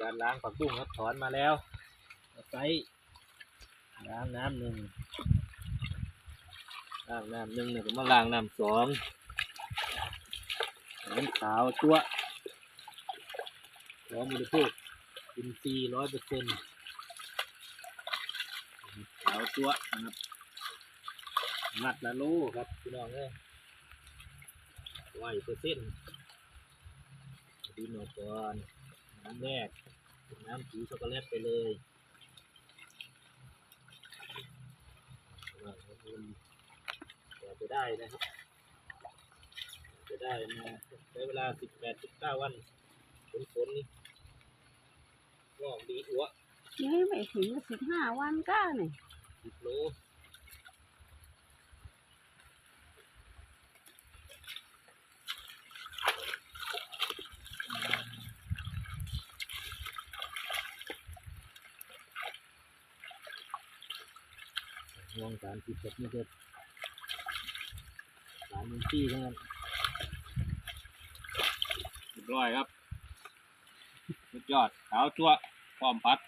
การล้างผักบุ้งครับถอนมาแล้วใส่ล้างน้ำหนึ่งล้างน้ำหนึ่งเนี่ยก็มาล้างน้ำสองน้ำขาวตัวพร้อมบริโภคอินทรีย์ร้อยเปอร์เซ็นต์ขาวตัวนะครับมัดละโลครับพี่น้องเอ้ยร้อยเปอร์เซ็นต์ดีหน่อยก่อน น้ำแรกน้ำสีช็อกโกแลตไปเลยว่ามันกว่าจะได้นะครับกว่าจะได้มาใช้เวลาสิบแปดสิบเก้าวันฝนฝนนี่งอกดีอัวยังไม่ถึงสิบห้าวันก็เนี่ยสิบโล ห่วงสามสิบแบบนี้เด็ดสามมินตี้เท่านั้นเรียบร้อยครับสุดยอดขาวจั่วพร้อมพัด